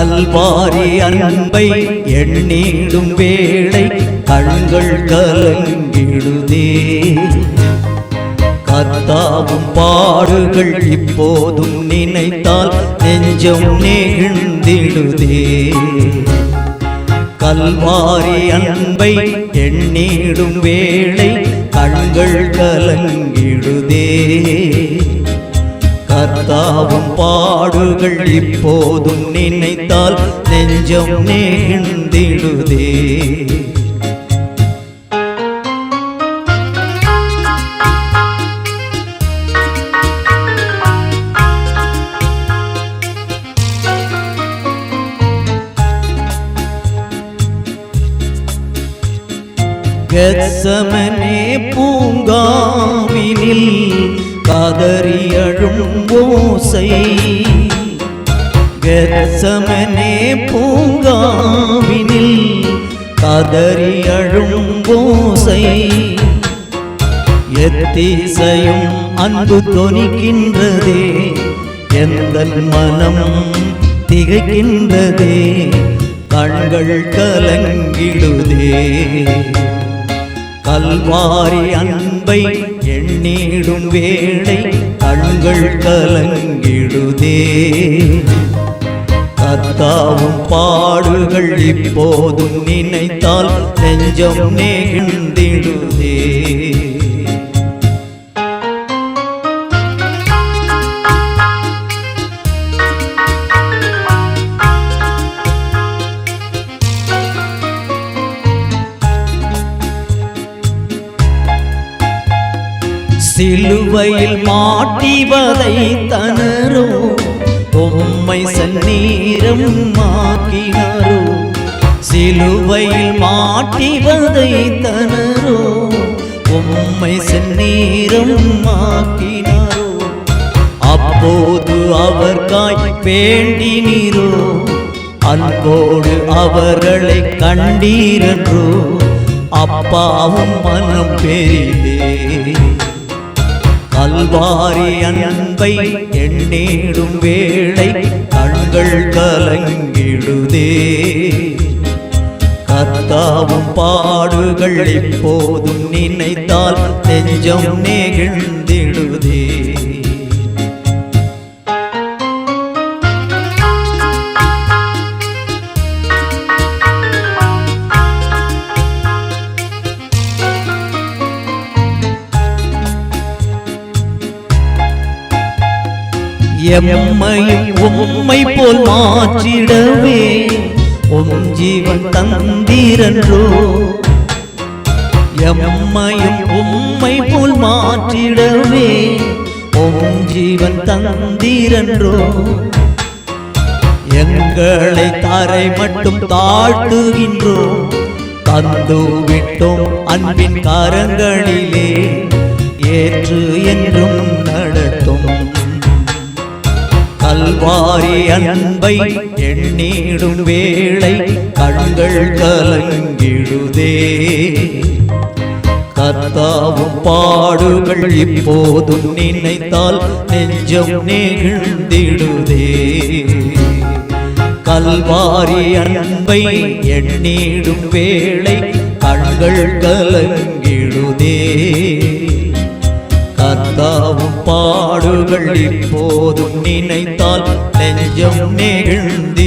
கல்வாரி அன்பை எண்ணீடும் வேளை கண்கள் கலங்கிடுதே. கத்தாவும் பாடுகள் இப்போதும் நினைத்தால் நெஞ்சம் நெகிழ்ந்திடுதே கல்வாரி அன்பை எண்ணீடும் வேளை கண்கள் கலங்கிடுதே. கர்த்தாவும் பாடுகள் இப்போதும் நினைத்தால் நெஞ்சம் நேர்ந்திடுதே கெத்சமனே பூங்காவினில் கதறி அழும் ஓசை. கெசமனே பூங்காவினில் கதறி அழும் ஓசை. எத்திசையும் அன்பு தொனிக்கின்றதே எந்த மனம் திகைக்கின்றதே கண்கள் கலங்கிடுதே. கல்வாரி அன்பை எண்ணீடும் வேளை கண்கள் கலங்கிடுதே. கத்தாவும் பாடுகள் இப்போதும் நினைத்தால் நெஞ்சம் நெகிழ்ந்திடுதே சிலுவையில் மாட்டிவதை தனரோ உம்மை சந்நீரம் மாக்கினாரோ சிலுவையில் மாட்டிவதை தனரோ உம்மை செந்நீரம் மாக்கினாரோ அப்போது அவர் காய் வேண்டினீரோ அன்போடு அவர்களை கண்டீரன்றோ. அப்பாவும் மனம் பெரிதே. கல்வாரி அன்பை எண்ணேடும் வேளை கண்கள் கலங்கிடுதே. கத்தாவும் பாடுகள் இப்போதும் நினைத்தால் நெஞ்சம் நெகிழ்ந்திடுதே எம்மையும் உம்மை போல் மாற்றிடவே உம் ஜீவன் தந்தீரன்றோ. எம்மையும் உம்மை போல் மாற்றிடவே உம் ஜீவன் தந்தீரன்றோ. எங்களை தரை மட்டும் தாழ்த்துகின்றோம் தந்து விட்டோம் அன்பின் கரங்களிலே. வாரி அன்பை எண்ணிடும் வேளை கண்கள் கலங்கிடுதே. கர்த்தாவும் பாடுகள் இப்போதும் நினைத்தால் நெஞ்சம் நெகிழ்ந்திடுதே கல்வாரி அன்பை எண்ணிடும் வேளை கண்கள் கலங்கி பாடுகள் இப்போதும் நினைத்தால் நெஞ்சம் நெகிழ்ந்தி